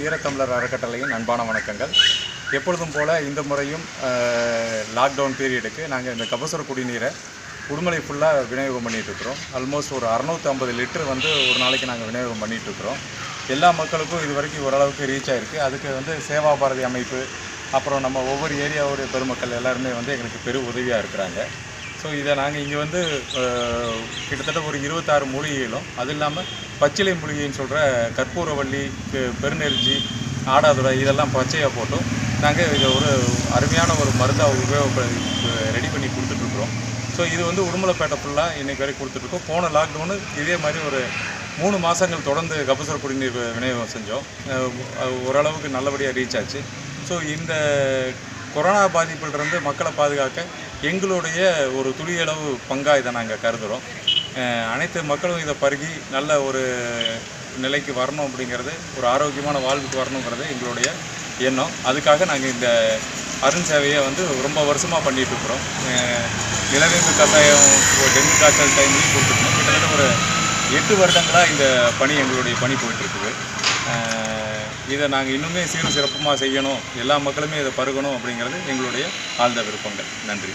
வீரத்தமிழர் அறக்கட்டளையின் அன்பான வணக்கங்கள். எப்பொழுதும் போல இந்த முறையும் லாக்டவுன் பீரியடுக்கு நாங்கள் இந்த கபசுர குடிநீரை உடுமலை ஃபுல்லாக விநியோகம் பண்ணிகிட்ருக்குறோம் இருக்கிறோம். ஆல்மோஸ்ட் ஒரு அறநூற்றி ஐம்பது லிட்டர் வந்து ஒரு நாளைக்கு நாங்கள் விநியோகம் பண்ணிகிட்ருக்குறோம் இருக்கிறோம். எல்லா மக்களுக்கும் இது வரைக்கும் ஓரளவுக்கு ரீச் ஆகிருக்கு அதுக்கு வந்து சேவா பாரதி அமைப்பு அப்புறம் நம்ம ஒவ்வொரு ஏரியாவுடைய பெருமக்கள் எல்லாருமே வந்து எங்களுக்கு பெரு உதவியாக இருக்கிறாங்க. ஸோ இதை நாங்கள் இங்கே வந்து கிட்டத்தட்ட ஒரு இருபத்தாறு மூலிகைகளும் அது இல்லாமல் பச்சிலை மூலிகைன்னு சொல்கிற கற்பூரவள்ளி பெ- பெருநெருஞ்சி ஆடாதுரை இதெல்லாம் பச்சையாக போட்டும். நாங்கள் இதை ஒரு அருமையான ஒரு மருந்தாக உபயோக ரெடி பண்ணி கொடுத்துட்ருக்குறோம். ஸோ இது வந்து உடுமலைப்பேட்டை ஃபுல்லாக இன்றைக்கு வரைக்கும் கொடுத்துட்ருக்கோம். போன லாக்டவுனு இதே மாதிரி ஒரு மூணு மாதங்கள் தொடர்ந்து கபசுர குடிநீர் விநியோகம் செஞ்சோம். ஓரளவுக்கு நல்லபடியாக ரீச் ஆச்சு. ஸோ இந்த கொரோனா பாதிப்பிலிருந்து மக்களை பாதுகாக்க எங்களுடைய ஒரு துளியளவு பங்காக இதை நாங்கள் கருதுகிறோம் அனைத்து மக்களும் இதை பருகி நல்ல ஒரு நிலைக்கு வரணும் அப்படிங்கிறது ஒரு ஆரோக்கியமான வாழ்வுக்கு வரணுங்கிறது எங்களுடைய எண்ணம். அதுக்காக நாங்கள் இந்த அருண் சேவையை வந்து ரொம்ப வருஷமாக பண்ணிகிட்ருக்குறோம் இருக்கிறோம். நிலவேம்பு கஷாயம் ஒரு டெங்கு காய்ச்சல் டைம்லேயும் கொடுத்துருக்கோம் கிட்டத்தட்ட ஒரு எட்டு வருடங்களாக இந்த பணி எங்களுடைய பணி போயிட்டுருக்குது. இதை நாங்கள் இன்னுமே சீரும் சிறப்புமாக செய்யணும். எல்லா மக்களுமே இதை பருகணும் அப்படிங்கிறது எங்களுடைய ஆழ்ந்த விருப்பங்கள். நன்றி.